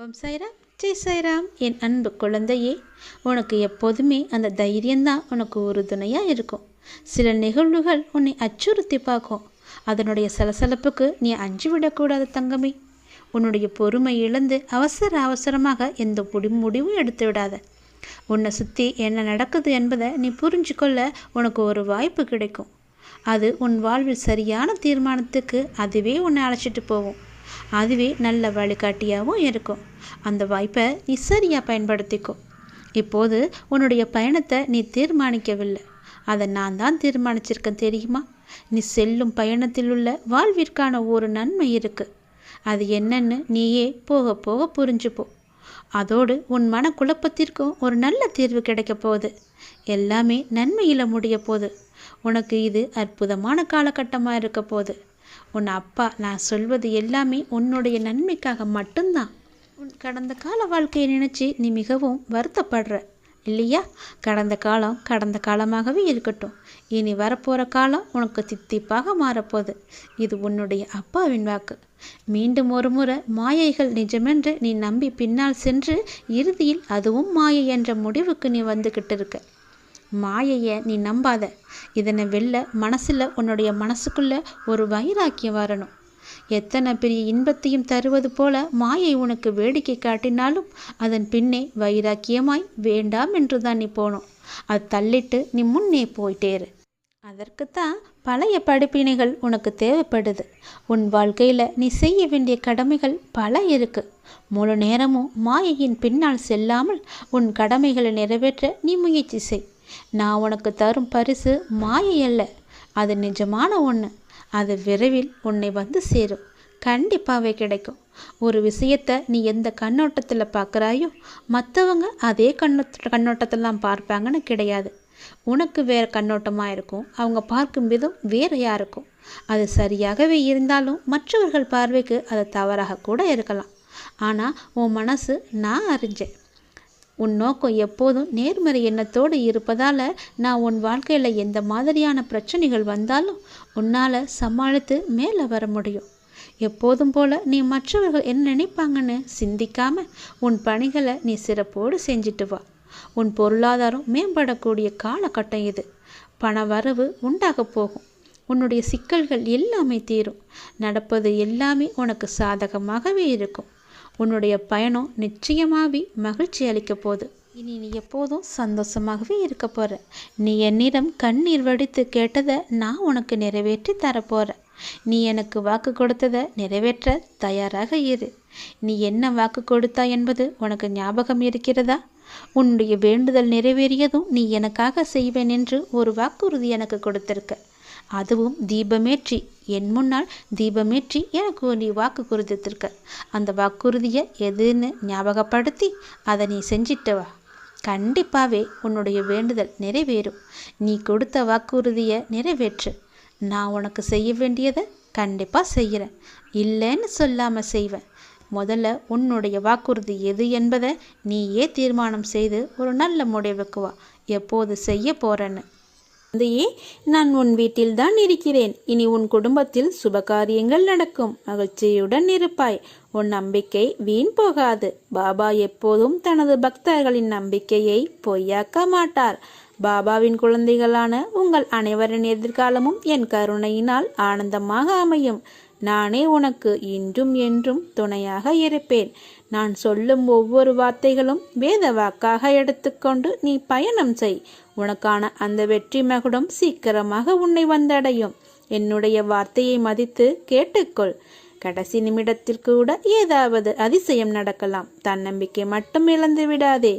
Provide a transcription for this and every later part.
ஓம் சாய்ராம். ஜெய் சாய்ராம். என் அன்பு குழந்தையே உனக்கு எப்போதுமே அந்த தைரியம்தான் உனக்கு உறுதுணையாக இருக்கும். சில நிகழ்வுகள் உன்னை அச்சுறுத்தி பார்க்கும். அதனுடைய சலசலப்புக்கு நீ அஞ்சு விடக்கூடாது தங்கமே. உன்னுடைய பொறுமை இழந்து அவசர அவசரமாக எந்த முடி முடிவும் எடுத்து விடாத. உன்னை சுற்றி என்ன நடக்குது என்பதை நீ புரிஞ்சுக்கொள்ள உனக்கு ஒரு வாய்ப்பு கிடைக்கும். அது உன் வாழ்வில் சரியான தீர்மானத்துக்கு அதுவே உன்னை அழைச்சிட்டு போகும். அதுவே நல்ல வழிகாட்டியாகவும் இருக்கும். அந்த வாய்ப்பை நீ சரியாக பயன்படுத்திக்கோ. இப்போது உன்னுடைய பயணத்தை நீ தீர்மானிக்கவில்லை. அதை நான் தான் தீர்மானிச்சிருக்கேன் தெரியுமா? நீ செல்லும் பயணத்தில் உள்ள வாழ்விற்கான ஒரு நன்மை இருக்கு. அது என்னன்னு நீயே போக போக புரிஞ்சுப்போ அதோடு உன் மனக்குழப்பத்திற்கும் ஒரு நல்ல தீர்வு கிடைக்க போகுது. எல்லாமே நன்மையில் முடிய போகுது. உனக்கு இது அற்புதமான காலகட்டமாக இருக்க போகுது. உன் அப்பா நான் சொல்வது எல்லாமே உன்னுடைய நன்மைக்காக மட்டும்தான். உன் கடந்த கால வாழ்க்கையை நினச்சி நீ மிகவும் வருத்தப்படுற இல்லையா? கடந்த காலம் கடந்த காலமாகவே இருக்கட்டும். இனி வரப்போகிற காலம் உனக்கு தித்திப்பாக மாறப்போகுது. இது உன்னுடைய அப்பாவின் வாக்கு. மீண்டும் ஒரு முறை மாயைகள் நிஜமென்று நீ நம்பி பின்னால் சென்று இறுதியில் அதுவும் மாயை என்ற முடிவுக்கு நீ வந்துக்கிட்டு இருக்க மாயையை நீ நம்பாத. இதனை வெல்ல மனசில் உன்னுடைய மனசுக்குள்ள ஒரு வைராக்கியம் வரணும். எத்தனை பெரிய இன்பத்தையும் தருவது போல மாயை உனக்கு வேடிக்கை காட்டினாலும் அதன் பின்னே வைராக்கியமாய் வேண்டாம் என்று தான் நீ போனோம் அது தள்ளிட்டு நீ முன்னே போயிட்டேரு அதற்குத்தான் பழைய படிப்பினைகள் உனக்கு தேவைப்படுது. உன் வாழ்க்கையில் நீ செய்ய வேண்டிய கடமைகள் பல இருக்கு. முழு நேரமும் மாயையின் பின்னால் செல்லாமல் உன் கடமைகளை நிறைவேற்ற நீ முயற்சி செய். நான் உனக்கு தரும் பரிசு மாயை அல்ல. அது நிஜமான ஒன்று அது விரைவில் உன்னை வந்து சேரும். கண்டிப்பாகவே கிடைக்கும். ஒரு விஷயத்தை நீ எந்த கண்ணோட்டத்தில் பார்க்குறாயோ மற்றவங்க அதே கண்ணோட்ட கண்ணோட்டத்தில் தான் பார்ப்பாங்கன்னு கிடையாது. உனக்கு வேறு கண்ணோட்டமாக இருக்கும். அவங்க பார்க்கும் விதம் வேறையாக இருக்கும். அது சரியாகவே இருந்தாலும் மற்றவர்கள் பார்வைக்கு அது தவறாக கூட இருக்கலாம். ஆனால் உன் மனசு நான் அறிஞ்சேன். உன் நோக்கம் எப்போதும் நேர்மறை எண்ணத்தோடு இருப்பதால் நான் உன் வாழ்க்கையில் எந்த மாதிரியான பிரச்சனைகள் வந்தாலும் உன்னால் சமாளித்து மேலே வர முடியும். எப்போதும் போல நீ மற்றவர்கள் என்ன நினைப்பாங்கன்னு சிந்திக்காம உன் பணிகளை நீ சிறப்போடு செஞ்சுட்டு வா. உன் பொருளாதாரம் மேம்படக்கூடிய காலகட்டம் இது. பண வரவு உண்டாக போகும். உன்னுடைய சிக்கல்கள் எல்லாமே தீரும். நடப்பது எல்லாமே உனக்கு சாதகமாகவே இருக்கும். உன்னுடைய பயணம் நிச்சயமாகவே மகிழ்ச்சி அளிக்க போகுது. இனி நீ எப்போதும் சந்தோஷமாகவே இருக்க போகிற நீ என்னிடம் கண்ணீர் வடித்து கேட்டதை நான் உனக்கு நிறைவேற்றி தரப்போகிறேன் நீ எனக்கு வாக்கு கொடுத்ததை நிறைவேற்ற தயாராக இரு. நீ என்ன வாக்கு கொடுத்தா என்பது உனக்கு ஞாபகம் இருக்கிறதா? உன்னுடைய வேண்டுதல் நிறைவேறியதும் நீ எனக்காக செய்வேன் என்று ஒரு வாக்குறுதி எனக்கு கொடுத்திருக்க. அதுவும் தீபமேற்றி. என் முன்னால் தீபமேற்றி எனக்கு நீ வாக்கு குறுதித்திருக்க அந்த வாக்குறுதியை எதுன்னு ஞாபகப்படுத்தி அதை நீ செஞ்சிட்டவா கண்டிப்பாகவே உன்னுடைய வேண்டுதல் நிறைவேறும். நீ கொடுத்த வாக்குறுதியை நிறைவேற்று. நான் உனக்கு செய்ய வேண்டியதை கண்டிப்பாக செய்கிறேன் இல்லைன்னு சொல்லாமல் செய்வேன் முதல்ல உன்னுடைய வாக்குறுதி எது என்பதை நீயே தீர்மானம் செய்து ஒரு நல்ல முடிவுக்கு வா. எப்போது செய்ய போகிறேன்னு தந்தையே நான் உன் வீட்டில் தான் இருக்கிறேன். இனி உன் குடும்பத்தில் சுபகாரியங்கள் நடக்கும். மகிழ்ச்சியுடன் இருப்பாய். உன் நம்பிக்கை வீண் போகாது. பாபா எப்போதும் தனது பக்தர்களின் நம்பிக்கையை பொய்யாக்க மாட்டார். பாபாவின் குழந்தைகளான உங்கள் அனைவரின் எதிர்காலமும் என் கருணையினால் ஆனந்தமாக அமையும். நானே உனக்கு இன்றும் என்றும் துணையாக இருப்பேன். நான் சொல்லும் ஒவ்வொரு வார்த்தைகளும் வேத வாக்காக எடுத்துக்கொண்டு நீ பயணம் செய். உனக்கான அந்த வெற்றி மகுடம் சீக்கிரமாக உன்னை வந்தடையும். என்னுடைய வார்த்தையை மதித்து கேட்டுக்கொள். கடைசி நிமிடத்தில் கூட ஏதாவது அதிசயம் நடக்கலாம். தன்னம்பிக்கை மட்டும் இழந்து விடாதே.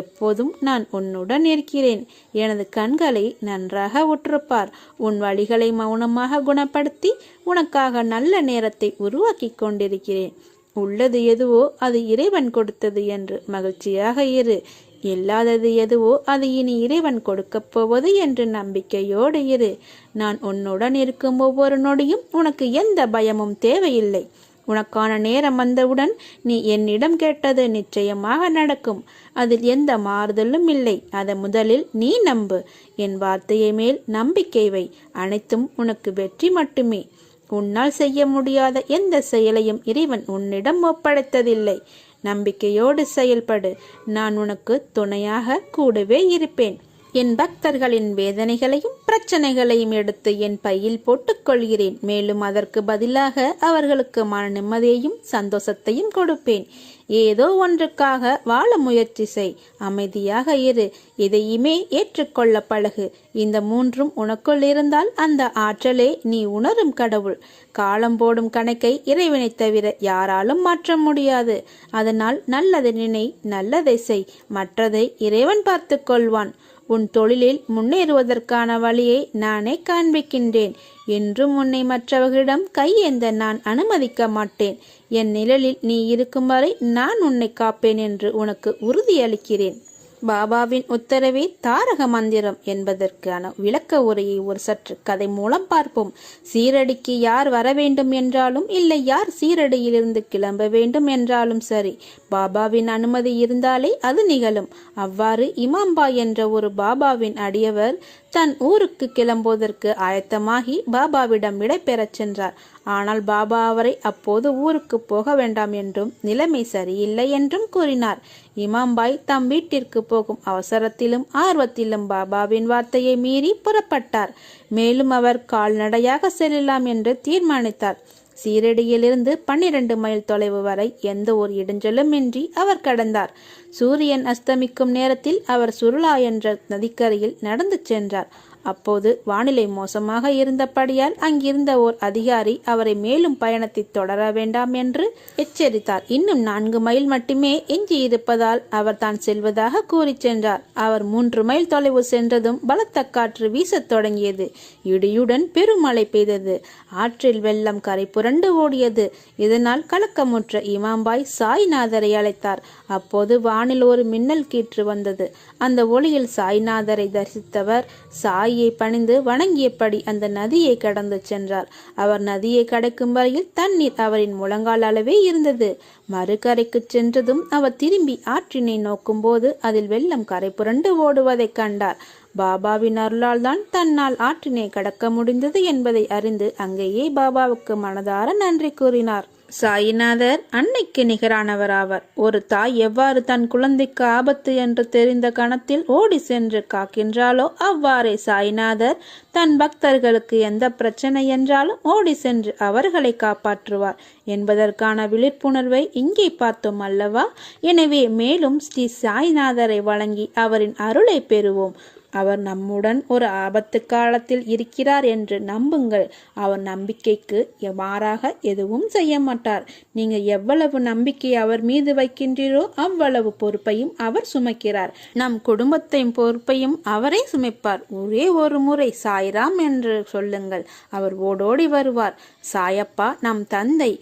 எப்போதும் நான் உன்னுடன் இருக்கிறேன். எனது கண்களை நன்றாக உற்றுப்பார். உன் வழிகளை மௌனமாக குணப்படுத்தி உனக்காக நல்ல நேரத்தை உருவாக்கி கொண்டிருக்கிறேன். உள்ளது எதுவோ அது இறைவன் கொடுத்தது என்று மகிழ்ச்சியாக இரு. இல்லாதது எதுவோ அது இனி இறைவன் கொடுக்கப் போவது என்று நம்பிக்கையோடு இரு. நான் உன்னுடன் இருக்கும் ஒவ்வொரு நொடியும் உனக்கு எந்த பயமும் தேவையில்லை. உனக்கான நேரம் வந்தவுடன் நீ என்னிடம் கேட்டது நிச்சயமாக நடக்கும். அதில் எந்த மாறுதலும் இல்லை. அதை முதலில் நீ நம்பு. என் வார்த்தையை மேல் நம்பிக்கை வை. அனைத்தும் உனக்கு வெற்றி மட்டுமே. உன்னால் செய்ய முடியாத எந்த செயலையும் இறைவன் உன்னிடம் ஒப்படைத்ததில்லை. நம்பிக்கையோடு செயல்படு. நான் உனக்கு துணையாக கூடவே இருப்பேன். என் பக்தர்களின் வேதனைகளையும் பிரச்சனைகளையும் எடுத்து என் பையில் போட்டுக் கொள்கிறேன். மேலும் அதற்கு பதிலாக அவர்களுக்கு மன நிம்மதியையும் சந்தோஷத்தையும் கொடுப்பேன். ஏதோ ஒன்றுக்காக வாழ முயற்சி செய். அமைதியாக இரு. எதையுமே ஏற்றுக்கொள்ள பழகு. இந்த மூன்றும் உனக்குள் இருந்தால் அந்த ஆற்றலே நீ உணரும் கடவுள். காலம் போடும் கணக்கை இறைவனை தவிர யாராலும் மாற்ற முடியாது. அதனால் நல்லதை நினை நல்லதை செய். மற்றதை இறைவன் பார்த்து கொள்வான். உன் தொழிலில் முன்னேறுவதற்கான வழியை நானே காண்பிக்கின்றேன். என்றும் உன்னை மற்றவர்களிடம் கையேந்த நான் அனுமதிக்க மாட்டேன். என் நிழலில் நீ இருக்கும் வரை நான் உன்னை காப்பேன் என்று உனக்கு உறுதியளிக்கிறேன். பாபாவின் உத்தரவே தாரக மந்திரம் என்பதற்கான விளக்க உரையை ஒரு சற்று கதை மூலம் பார்ப்போம். சீரடிக்கு யார் வர வேண்டும் என்றாலும் இல்லை யார் சீரடியிலிருந்து கிளம்ப வேண்டும் என்றாலும் சரி பாபாவின் அனுமதி இருந்தாலே அது நிகழும். அவ்வாறு இமாம்பா என்ற ஒரு பாபாவின் அடியவர் தன் ஊருக்கு கிளம்புவதற்கு ஆயத்தமாகி பாபாவிடம் விடை பெறச் சென்றார். ஆனால் பாபா அவரை அப்போது ஊருக்கு போக வேண்டாம் என்றும் நிலைமை சரியில்லை என்றும் கூறினார். இமாம்பாய் தம் வீட்டிற்கு போகும் அவசரத்திலும் ஆர்வத்திலும் பாபாவின் வார்த்தையை மீறி புறப்பட்டார். மேலும் அவர் கால்நடையாக செல்லலாம் என்று தீர்மானித்தார். சீரடியிலிருந்து பன்னிரண்டு மைல் தொலைவு வரை எந்த ஒரு இடைஞ்சலுமின்றி அவர் கடந்தார். சூரியன் அஸ்தமிக்கும் நேரத்தில் அவர் சுருளா என்ற நதிக்கரையில் நடந்து சென்றார். அப்போது வானிலை மோசமாக இருந்தபடியால் அங்கிருந்த ஓர் அதிகாரி அவரை மேலும் பயணத்தை தொடர வேண்டாம் என்று எச்சரித்தார். இன்னும் நான்கு மைல் மட்டுமே எஞ்சி இருப்பதால் அவர் தான் செல்வதாக கூறி சென்றார். அவர் மூன்று மைல் தொலைவு சென்றதும் பலத்த காற்று வீசத் தொடங்கியது. இடியுடன் பெருமழை பெய்தது. ஆற்றில் வெள்ளம் கரை புரண்டு ஓடியது. இதனால் கலக்கமுற்ற இமாம்பாய் சாய்நாதரை அழைத்தார். அப்போது வானில் ஒரு மின்னல் கீற்று வந்தது. அந்த ஒளியில் சாய்நாதரை தரிசித்தவர் சாய் பணிந்து வணங்கியபடி அந்த நதியை கடந்து சென்றார். அவர் நதியை கடக்கும் வரையில் தண்ணீர் அவரின் முழங்கால் அளவே இருந்தது. மறுகரைக்கு சென்றதும் அவர் திரும்பி ஆற்றினை நோக்கும்போது அதில் வெள்ளம் கரை புரண்டு ஓடுவதைக் கண்டார். பாபாவின் அருளால் தான் தன்னால் ஆற்றினை கடக்க முடிந்தது என்பதை அறிந்து அங்கேயே பாபாவுக்கு மனதார நன்றி கூறினார். சாயிநாதர் அன்னைக்கு நிகரானவர் ஆவார் ஒரு தாய் எவ்வாறு தன் குழந்தைக்கு ஆபத்து என்று தெரிந்த கணத்தில் ஓடி சென்று காக்கின்றாலோ அவ்வாறே சாய்நாதர் தன் பக்தர்களுக்கு எந்த பிரச்சனை என்றாலும் ஓடி சென்று அவர்களை காப்பாற்றுவார். என்பதற்கான விழிப்புணர்வை இங்கே பார்த்தோம் அல்லவா? எனவே மேலும் ஸ்ரீ சாய்நாதரை வழங்கி அவரின் அருளை பெறுவோம். அவர் நம்முடன் ஒரு ஆபத்து காலத்தில் இருக்கிறார் என்று நம்புங்கள். அவர் நம்பிக்கைக்கு மாறாக எதுவும் செய்ய மாட்டார். நீங்க எவ்வளவு நம்பிக்கை அவர் மீது வைக்கின்றீரோ அவ்வளவு பொறுப்பையும் அவர் சுமக்கிறார். நம் குடும்பத்தையும் பொறுப்பையும் அவரே சுமைப்பார். ஒரே ஒரு முறை சாய்ராம் என்று சொல்லுங்கள். அவர் ஓடோடி வருவார். சாயப்பா நம் தந்தை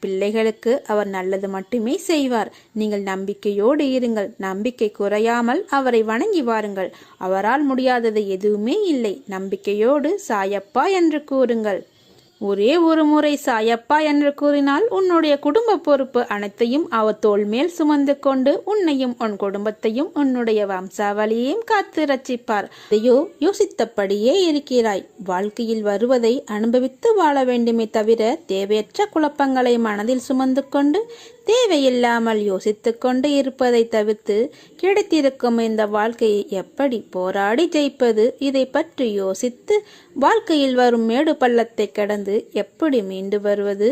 பிள்ளைகளுக்கு அவர் நல்லது மட்டுமே செய்வார். நீங்கள் நம்பிக்கையோடு இருங்கள். நம்பிக்கை குறையாமல் அவரை வணங்கி வாருங்கள். அவரால் முடியாதது எதுவுமே இல்லை. நம்பிக்கையோடு சாயப்பா என்று கூறுங்கள். ஒரே ஒரு முறை சாயப்பா என்று கூறினால் உன்னுடைய குடும்ப பொறுப்பு அனைத்தையும் அவ தோல் மேல் சுமந்து கொண்டு உன்னையும் உன் குடும்பத்தையும் உன்னுடைய வம்சாவளியையும் காத்து ரச்சிப்பார் அதையோ யோசித்தபடியே இருக்கிறாய். வாழ்க்கையில் வருவதை அனுபவித்து வாழ வேண்டுமே தவிர தேவையற்ற குழப்பங்களை மனதில் சுமந்து கொண்டு தேவையில்லாமல் யோசித்து கொண்டு இருப்பதை தவிர்த்து கிடைத்திருக்கும் இந்த வாழ்க்கையை எப்படி போராடி ஜெயிப்பது? இதை பற்றி யோசித்து வாழ்க்கையில் வரும் மேடு பள்ளத்தை கடந்து எப்படி மீண்டு வருவது?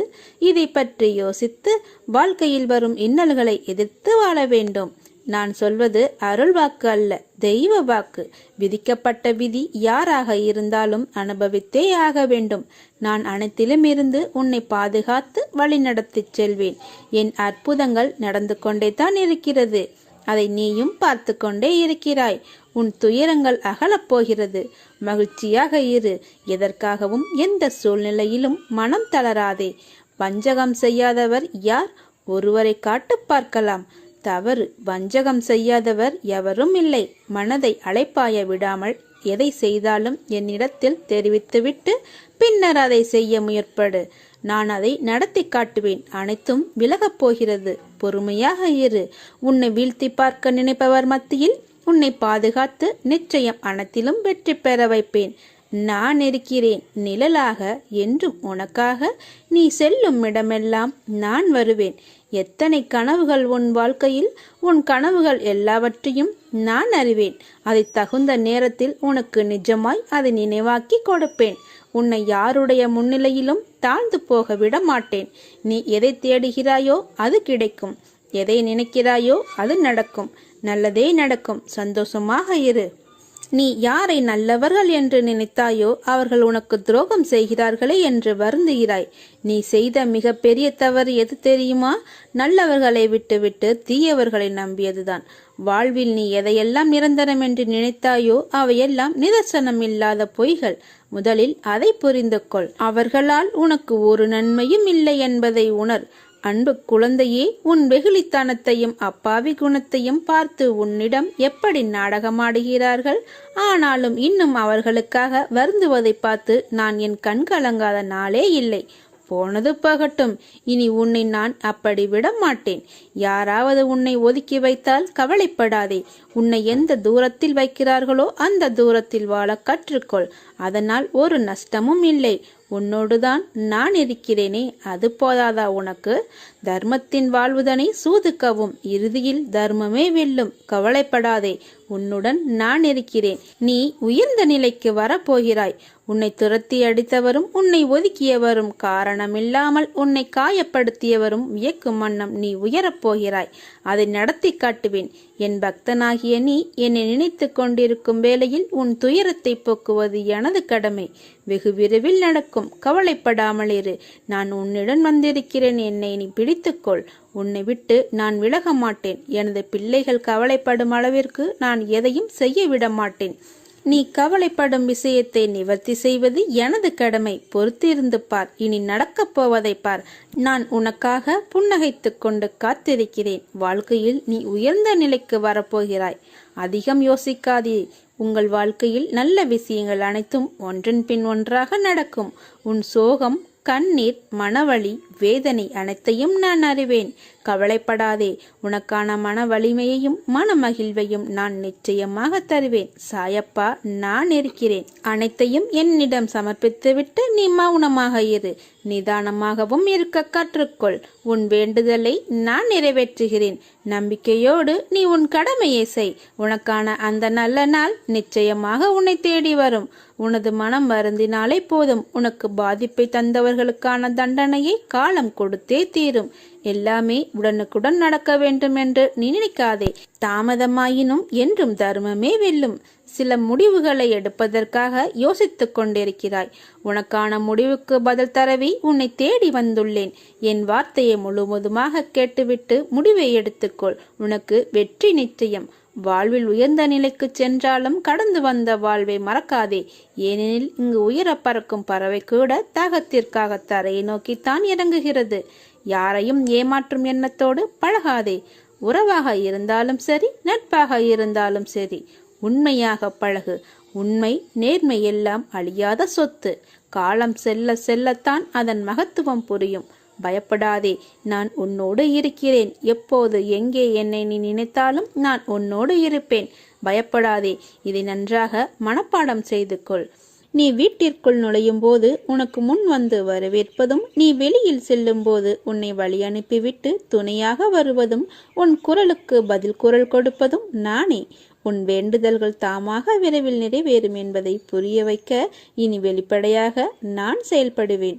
இதை பற்றி யோசித்து வாழ்க்கையில் வரும் இன்னல்களை எதிர்த்து வாழ வேண்டும். நான் சொல்வது அருள் வாக்கு அல்ல தெய்வ வாக்கு. விதிக்கப்பட்ட விதி யாராக இருந்தாலும் அனுபவித்தே ஆக வேண்டும். நான் அனைத்திலும் இருந்து உன்னை பாதுகாத்து வழிநடத்திச் செல்வேன். என் அற்புதங்கள் நடந்து கொண்டே தான் இருக்கிறது. அதை நீயும் பார்த்து கொண்டே இருக்கிறாய். உன் துயரங்கள் அகலப் போகிறது மகிழ்ச்சியாக இரு. எதற்காகவும் எந்த சூழ்நிலையிலும் மனம் தளராதே. வஞ்சகம் செய்யாதவர் யார்? ஒருவரை காட்டு பார்க்கலாம். தவறு. வஞ்சகம் செய்யாதவர் எவரும் இல்லை. மனதை அழைப்பாய விடாமல் எதை செய்தாலும் என்னிடத்தில் தெரிவித்துவிட்டு பின்னர் அதை செய்ய முயற்படு. நான் அதை நடத்தி காட்டுவேன். அனைத்தும் விலகப் போகிறது. பொறுமையாக இரு. உன்னை வீழ்த்தி பார்க்க நினைப்பவர் மத்தியில் உன்னை பாதுகாத்து நிச்சயம் அனைத்திலும் வெற்றி பெற வைப்பேன். நான் இருக்கிறேன் நிழலாக என்றும் உனக்காக நீ செல்லும் இடமெல்லாம் நான் வருவேன். எத்தனை கனவுகள் உன் வாழ்க்கையில் உன் கனவுகள் எல்லாவற்றையும் நான் அறிவேன். அதை தகுந்த நேரத்தில் உனக்கு நிஜமாய் அதை நினைவாக்கி கொடுப்பேன். உன்னை யாருடைய முன்னிலையிலும் தாழ்ந்து போக விட மாட்டேன் நீ எதை தேடுகிறாயோ அது கிடைக்கும். எதை நினைக்கிறாயோ அது நடக்கும். நல்லதே நடக்கும். சந்தோஷமாக இரு. நீ யாரை நல்லவர்கள் என்று நினைத்தாயோ அவர்கள் உனக்கு துரோகம் செய்கிறார்களே என்று வருந்துகிறாய். நீ செய்த மிக பெரிய தவறு எது தெரியுமா? நல்லவர்களை விட்டுவிட்டு தீயவர்களை நம்பியதுதான். வாழ்வில் நீ எதையெல்லாம் நிரந்தரம் என்று நினைத்தாயோ அவையெல்லாம் நிதர்சனம் இல்லாத பொய்கள். முதலில் அதை புரிந்து கொள் அவர்களால் உனக்கு ஒரு நன்மையும் இல்லை என்பதை உணர். அன்பு குழந்தையே உன் வெகுளித்தனத்தையும் அப்பாவி குணத்தையும் பார்த்து உன்னிடம் எப்படி நாடகமாடுகிறார்கள்? ஆனாலும் இன்னும் அவர்களுக்காக வருந்துவதை பார்த்து நான் என் கண் கலங்காத நாளே இல்லை. போனது போகட்டும். இனி உன்னை நான் அப்படி விட மாட்டேன் யாராவது உன்னை ஒதுக்கி வைத்தால் கவலைப்படாதே. உன்னை எந்த தூரத்தில் வைக்கிறார்களோ அந்த தூரத்தில் வாழ கற்றுக்கொள். அதனால் ஒரு நஷ்டமும் இல்லை. உன்னோடுதான் நான் இருக்கிறேனே அது போதாதா உனக்கு? தர்மத்தின் வாழ்வுதனை சூதுக்கவும் இறுதியில் தர்மமே வெல்லும். கவலைப்படாதே உன்னுடன் நான் இருக்கிறேன். நீ உயர்ந்த நிலைக்கு வரப்போகிறாய். உன்னை துரத்தி அடித்தவரும் உன்னை ஒதுக்கியவரும் காரணமில்லாமல் உன்னை காயப்படுத்தியவரும் வியக்கும் வண்ணம் நீ உயரப்போகிறாய் அதை நடத்தி காட்டுவேன். என் பக்தனாகிய நீ என்னை நினைத்து கொண்டிருக்கும் வேளையில் உன் துயரத்தை போக்குவது எனது கடமை. வெகு விரைவில் நடக்கும். கவலைப்படாமல் இரு. நான் உன்னிடம் வந்திருக்கிறேன். என்னை நீ பிடித்துக்கொள் உன்னை விட்டு நான் விலக மாட்டேன். எனது பிள்ளைகள் கவலைப்படும் அளவிற்கு நான் எதையும் செய்ய விட மாட்டேன். நீ கவலைப்படும் விஷயத்தை நிவர்த்தி செய்வது எனது கடமை. பொறுத்திருந்து பார். இனி நடக்கப் போவதை பார். நான் உனக்காக புன்னகைத்து கொண்டு காத்திருக்கிறேன். வாழ்க்கையில் நீ உயர்ந்த நிலைக்கு வரப்போகிறாய். அதிகம் யோசிக்காதே. உங்கள் வாழ்க்கையில் நல்ல விஷயங்கள் அனைத்தும் ஒன்றன் பின் ஒன்றாக நடக்கும். உன் சோகம் கண்ணீர் மனவழி வேதனை அனைத்தையும் நான் அறிவேன். கவலைப்படாதே உனக்கான மன வலிமையையும் மன மகிழ்வையும் நான் நிச்சயமாக தருவேன். சாயப்பா நான் இருக்கிறேன். அனைத்தையும் என்னிடம் சமர்ப்பித்துவிட்டு நீ மௌனமாக இரு. நிதானமாகவும் இருக்க கற்றுக்கொள். உன் வேண்டுதலை நான் நிறைவேற்றுகிறேன். நம்பிக்கையோடு நீ உன் கடமையை செய். உனக்கான அந்த நல்ல நாள் நிச்சயமாக உன்னை தேடி வரும். உனது மனம் வருந்தினாலே போதும். உனக்கு பாதிப்பை தந்தவர்களுக்கான தண்டனையை காலம் கொடுத்தே தீரும். எல்லாமே உடனுக்குடன் நடக்க வேண்டும் என்று நினைக்காதே. தாமதமாயினும் என்றும் தர்மமே வெல்லும். சில முடிவுகளை எடுப்பதற்காக யோசித்துக் கொண்டிருக்கிறாய். உனக்கான முடிவுக்கு பதில் தரவி உன்னை தேடி வந்துள்ளேன். என் வார்த்தையை முழுவதுமாக கேட்டுவிட்டு முடிவை எடுத்துக்கொள். உனக்கு வெற்றி நிச்சயம். வாழ்வில் உயர்ந்த நிலைக்கு சென்றாலும் கடந்து வந்த வாழ்வை மறக்காதே. ஏனெனில் இங்கு உயர பறக்கும் பறவை கூட தாகத்திற்காக தரையை நோக்கித்தான் இறங்குகிறது. யாரையும் ஏமாற்றும் எண்ணத்தோடு பழகாதே. உறவாக இருந்தாலும் சரி நட்பாக இருந்தாலும் சரி உண்மையாக பழகு. உண்மை நேர்மை எல்லாம் அழியாத சொத்து. காலம் செல்ல செல்லத்தான் அதன் மகத்துவம் புரியும். பயப்படாதே நான் உன்னோடு இருக்கிறேன். எப்போது எங்கே என்னை நீ நினைத்தாலும் நான் உன்னோடு இருப்பேன். பயப்படாதே இதை நன்றாக மனப்பாடம் செய்து கொள். நீ வீட்டிற்குள் நுழையும் போது உனக்கு முன் வந்து வரவேற்பதும் நீ வெளியில் செல்லும் போது உன்னை வழி அனுப்பிவிட்டு துணையாக வருவதும் உன் குரலுக்கு பதில் குரல் கொடுப்பதும் நானே. உன் வேண்டுதல்கள் தாமாக விரைவில் நிறைவேறும் என்பதை புரிய வைக்க இனி வெளிப்படையாக நான் செயல்படுவேன்.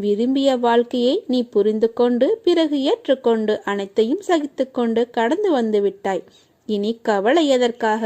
விரும்பிய வாழ்க்கையை நீ புரிந்து கொண்டு பிறகு ஏற்றுக்கொண்டு அனைத்தையும் சகித்துக்கொண்டு கடந்து வந்து விட்டாய். இனி கவலை எதற்காக?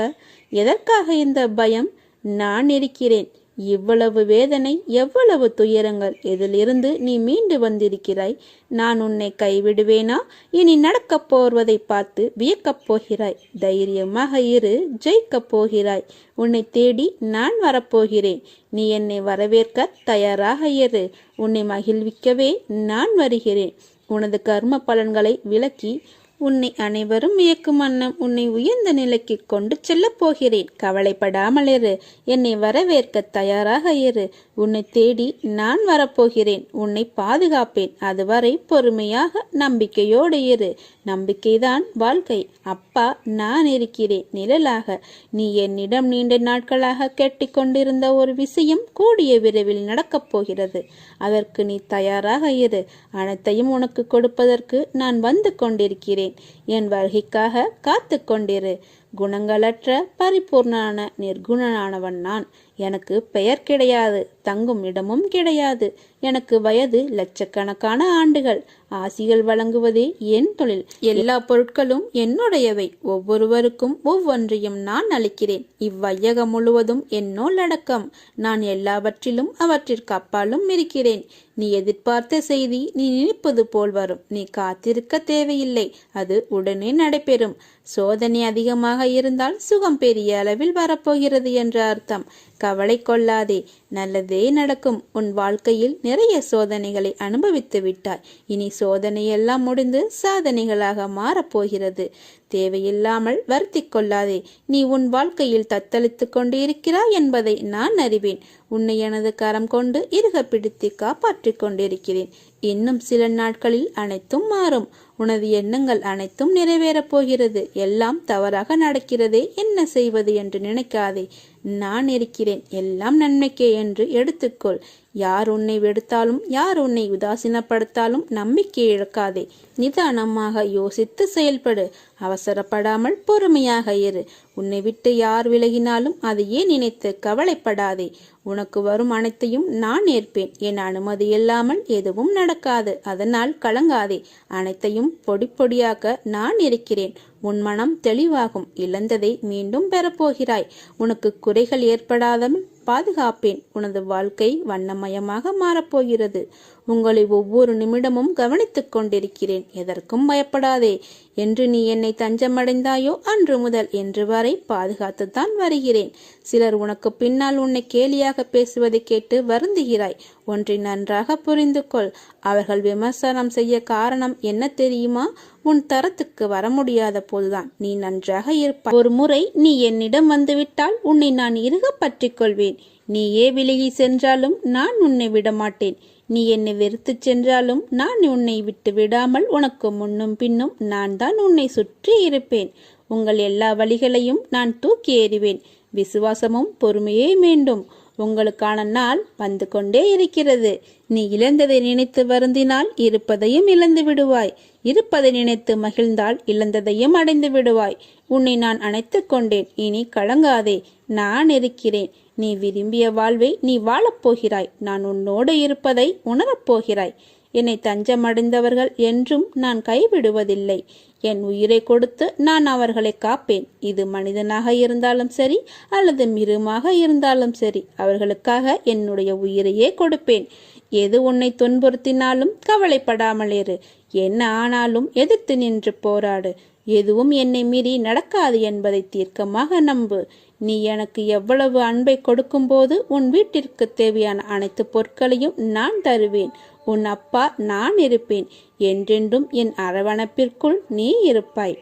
எதற்காக இந்த பயம்? நான் இருக்கிறேன். இவ்வளவு வேதனை எவ்வளவு துயரங்கள். இதிலிருந்து நீ மீண்டு வந்திருக்கிறாய்? நான் உன்னை கைவிடுவேனா? இனி நடக்கப் போவதை பார்த்து வியக்கப் போகிறாய். தைரியமாக இரு ஜெயிக்கப் போகிறாய். உன்னை தேடி நான் வரப்போகிறேன். நீ என்னை வரவேற்க தயாராக இரு. உன்னை மகிழ்விக்கவே நான் வருகிறேன். உனது கர்ம பலன்களை விலக்கி உன்னை அனைவரும் வியக்கும் வண்ணம் உன்னை உயர்ந்த நிலைக்கு கொண்டு செல்லப் போகிறேன். கவலைப்படாமல் இரு. என்னை வரவேற்க தயாராக இரு. உன்னை தேடி நான் வரப்போகிறேன். உன்னை பாதுகாப்பேன். அதுவரை பொறுமையாக நம்பிக்கையோடு இரு. நம்பிக்கைதான் வாழ்க்கை. அப்பா நான் இருக்கிறேன். நிழலாக. நீ என்னிடம் நீண்ட நாட்களாக கேட்டுக்கொண்டிருந்த ஒரு விஷயம் கூடிய விரைவில் நடக்கப் போகிறது. அதற்கு நீ தயாராக இரு. அனைத்தையும் உனக்கு கொடுப்பதற்கு நான் வந்து கொண்டிருக்கிறேன். என் வருகைக்காக காத்து கொண்டிரு. குணங்களற்ற பரிபூர்ணான நிர்குணனானவன் நான். எனக்கு பெயர் கிடையாது தங்கும் இடமும் கிடையாது. எனக்கு வயது லட்சக்கணக்கான ஆண்டுகள். ஆசிகள் வழங்குவதே என் தொழில். எல்லா பொருட்களும் என்னுடையவை. ஒவ்வொருவருக்கும் ஒவ்வொன்றையும் நான் அளிக்கிறேன். இவ்வையகம் முழுவதும் என்னோல் அடக்கம். நான் எல்லாவற்றிலும் அவற்றிற்கு அப்பாலும் இருக்கிறேன். நீ எதிர்பார்த்த செய்தி நீ நினைப்பது போல் வரும். நீ காத்திருக்க தேவையில்லை. அது உடனே நடைபெறும். சோதனை அதிகமாக இருந்தால் சுகம் பெரிய அளவில் வரப்போகிறது என்ற அர்த்தம். கவலை கொள்ளாதே. நல்லதே நடக்கும். உன் வாழ்க்கையில் நிறைய சோதனைகளை அனுபவித்து விட்டாய். இனி சோதனையெல்லாம் முடிந்து சாதனைகளாக மாறப்போகிறது. தேவையில்லாமல் வருத்தி கொள்ளாதே நீ உன் வாழ்க்கையில் தத்தளித்துக் கொண்டு இருக்கிறாய் என்பதை நான் அறிவேன். உன்னை எனது கரம் கொண்டு இருக பிடித்து காப்பாற்றிக் கொண்டிருக்கிறேன். இன்னும் சில நாட்களில் அனைத்தும் மாறும். உனது எண்ணங்கள் அனைத்தும் நிறைவேறப் போகிறது. எல்லாம் தவறாக நடக்கிறதே. என்ன செய்வது என்று நினைக்காதே. நான் இருக்கிறேன். எல்லாம் நன்மைக்கே என்று எடுத்துக்கொள். யார் உன்னை வெடுத்தாலும் யார் உன்னை உதாசீனப்படுத்தாலும் நம்பிக்கை இழக்காதே. நிதானமாக யோசித்து செயல்படு. அவசரப்படாமல் பொறுமையாக இரு. உன்னை விட்டு யார் விலகினாலும் அதையே நினைத்து கவலைப்படாதே. உனக்கு வரும் அனைத்தையும் நான் ஏற்பேன். என் அனுமதி இல்லாமல் எதுவும் நடக்காது. அதனால் கலங்காதே. அனைத்தையும் பொடி பொடியாக்க நான் இருக்கிறேன். உன் மனம் தெளிவாகும் இழந்ததை மீண்டும் பெறப்போகிறாய். உனக்கு குறைகள் ஏற்படாதவன் பாதுகாப்பேன். உனது வாழ்க்கை வண்ணமயமாக மாறப்போகிறது. உங்களை ஒவ்வொரு நிமிடமும் கவனித்துக் கொண்டிருக்கிறேன். எதற்கும் பயப்படாதே. என்று நீ என்னை தஞ்சமடைந்தாயோ அன்று முதல் என்று வரை பாதுகாத்துத்தான் வருகிறேன். சிலர் உனக்கு பின்னால் உன்னை கேலியாக பேசுவதை கேட்டு வருந்துகிறாய். ஒன்றை நன்றாக புரிந்து கொள் அவர்கள் விமர்சனம் செய்ய காரணம் என்ன தெரியுமா? உன் தரத்துக்கு வர முடியாத போதுதான். நீ நன்றாக இருப்பாய் ஒரு முறை நீ என்னிடம் வந்துவிட்டால் உன்னை நான் இறுக பற்றிக் கொள்வேன். நீயே விலகி சென்றாலும் நான் உன்னை விடமாட்டேன். நீ என்னை வெறுத்துச் சென்றாலும் நான் உன்னை விட்டு விடாமல் உனக்கு முன்னும் பின்னும் நான் தான் உன்னை சுற்றி இருப்பேன். உங்கள் எல்லா வழிகளையும் நான் தூக்கி எறிவேன். விசுவாசமும் பொறுமையே வேண்டும். உங்களுக்கான நாள் வந்து கொண்டே இருக்கிறது. நீ இழந்ததை நினைத்து வருந்தினால் இருப்பதையும் இழந்து விடுவாய். இருப்பதை நினைத்து மகிழ்ந்தால் இழந்ததையும் அடைந்து விடுவாய். உன்னை நான் அணைத்துக் கொண்டேன். இனி கலங்காதே. நான் இருக்கிறேன். நீ விரும்பிய வாழ்வை நீ வாழப்போகிறாய் நான் உன்னோடு இருப்பதை உணரப்போகிறாய் என்னை தஞ்சமடைந்தவர்கள் என்றும் நான் கைவிடுவதில்லை. என் உயிரை கொடுத்து நான் அவர்களை காப்பேன். இது மனிதனாக இருந்தாலும் சரி அல்லது மிருமாக இருந்தாலும் சரி அவர்களுக்காக என்னுடைய உயிரையே கொடுப்பேன். எது உன்னை துன்புறுத்தினாலும் கவலைப்படாமல் இரு. என்ன ஆனாலும் எதிர்த்து நின்று போராடு. எதுவும் என்னை மீறி நடக்காது என்பதை தீர்க்கமாக நம்பு. நீ எனக்கு எவ்வளவு அன்பை கொடுக்கும்போது உன் வீட்டிற்கு தேவையான அனைத்து பொருட்களையும் நான் தருவேன். உன் அப்பா நான் இருப்பேன். என்றென்றும் என் அரவணைப்பிற்குள் நீ இருப்பாய்.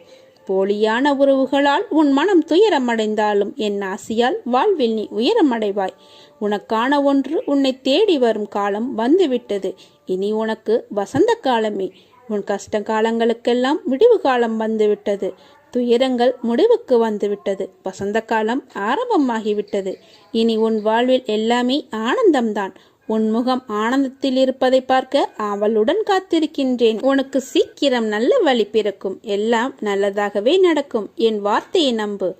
போலியான உறவுகளால் உன் மனம் துயரமடைந்தாலும் என் ஆசியால் வாழ்வில் நீ உயரமடைவாய். உனக்கான ஒன்று உன்னை தேடி வரும் காலம் வந்துவிட்டது. இனி உனக்கு வசந்த காலமே. உன் கஷ்ட காலங்களுக்கெல்லாம் விடிவு காலம் வந்துவிட்டது. துயரங்கள் முடிவுக்கு வந்துவிட்டது. வசந்த காலம் ஆரம்பமாகிவிட்டது. இனி உன் வாழ்வில் எல்லாமே ஆனந்தம்தான். உன் முகம் ஆனந்தத்தில் இருப்பதை பார்க்க அவளுடன் காத்திருக்கின்றேன். உனக்கு சீக்கிரம் நல்ல வழி பிறக்கும். எல்லாம் நல்லதாகவே நடக்கும். என் வார்த்தையை நம்பு.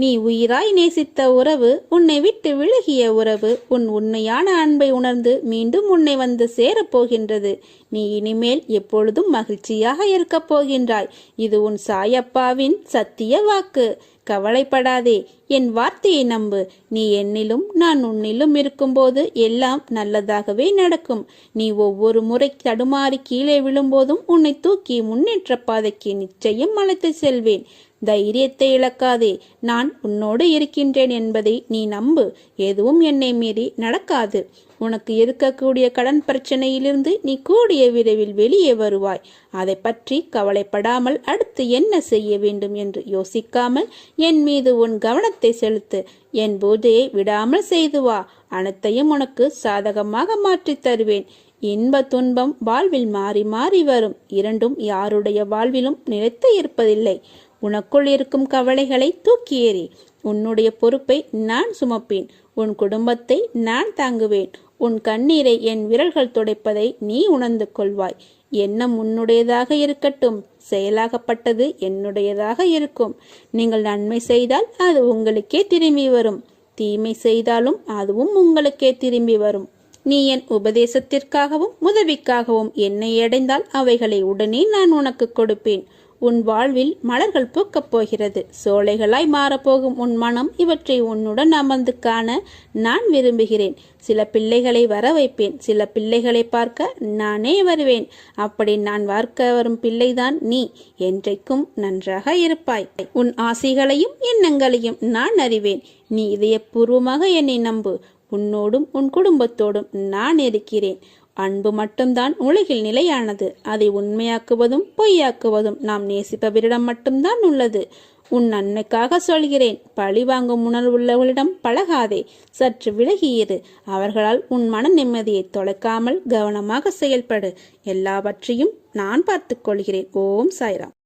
நீ உயிராய் நேசித்த உறவு உன்னை விட்டு விலகிய உறவு உன் உண்மையான அன்பை உணர்ந்து மீண்டும் உன்னை வந்து சேரப்போகின்றது நீ இனிமேல் எப்பொழுதும் மகிழ்ச்சியாக இருக்கப் போகின்றாய். இது உன் சாயப்பாவின் சத்திய வாக்கு. கவலைப்படாதே என் வார்த்தையை நம்பு. நீ என்னிலும் நான் உன்னிலும் இருக்கும்போது எல்லாம் நல்லதாகவே நடக்கும். நீ ஒவ்வொரு முறை தடுமாறி கீழே விழும்போதும் உன்னை தூக்கி முன்னேற்ற பாதைக்கு நிச்சயம் அழைத்து செல்வேன். தைரியத்தை இழக்காதே. நான் உன்னோடு இருக்கின்றேன் என்பதை நீ நம்பு. எதுவும் என்னை மீறி நடக்காது. உனக்கு இருக்கக்கூடிய கடன் பிரச்சனையிலிருந்து நீ கூடிய விரைவில் வெளியே வருவாய். அதை பற்றி கவலைப்படாமல் அடுத்து என்ன செய்ய வேண்டும் என்று யோசிக்காமல் என் மீது உன் கவனத்தை செலுத்து. என் பூஜையை விடாமல் செய்து வா. அனைத்தையும் உனக்கு சாதகமாக மாற்றித் தருவேன். இன்ப துன்பம் வாழ்வில் மாறி மாறி வரும். இரண்டும் யாருடைய வாழ்விலும் நிலைத்து இருப்பதில்லை. உனக்குள் இருக்கும் கவலைகளை தூக்கி எறி உன்னுடைய பொறுப்பை நான் சுமப்பேன் உன் குடும்பத்தை நான் தாங்குவேன் உன் கண்ணீரை என் விரல்கள் துடைப்பதை நீ உணர்ந்து கொள்வாய். எண்ணம் உன்னுடையதாக இருக்கட்டும் செயலாகப்பட்டது என்னுடையதாக இருக்கும். நீங்கள் நன்மை செய்தால் அது உங்களுக்கே திரும்பி வரும். தீமை செய்தாலும் அதுவும் உங்களுக்கே திரும்பி வரும். நீ என் உபதேசத்திற்காகவும் உதவிக்காகவும் என்னை அடைந்தால் அவைகளை உடனே நான் உனக்கு கொடுப்பேன். உன் வாழ்வில் மலர்கள் பூக்கப் போகிறது. சோலைகளாய் மாறப்போகும் உன் மனம் இவற்றை உன்னுடன் அமர்ந்து காண நான் விரும்புகிறேன். சில பிள்ளைகளை வர வைப்பேன். சில பிள்ளைகளை பார்க்க நானே வருவேன். அப்படி நான் பார்க்க வரும் பிள்ளைதான் நீ. என்றைக்கும் நன்றாக இருப்பாய். உன் ஆசைகளையும் எண்ணங்களையும் நான் அறிவேன். நீ இதயபூர்வமாக என்னை நம்பு. உன்னோடும் உன் குடும்பத்தோடும் நான் இருக்கிறேன். அன்பு மட்டும்தான் உலகில் நிலையானது. அதை உண்மையாக்குவதும் பொய்யாக்குவதும் நாம் நேசிப்பவரிடம் மட்டும்தான் உள்ளது. உன் நன்மைக்காக சொல்கிறேன். பழி வாங்கும் உணர்வுள்ளவர்களிடம் பழகாதே. சற்று விலகியிரு. அவர்களால் உன் மன நிம்மதியை தொலைக்காமல் கவனமாக செயல்படு. எல்லாவற்றையும் நான் பார்த்துக் கொள்கிறேன். ஓம் சாய்ராம்.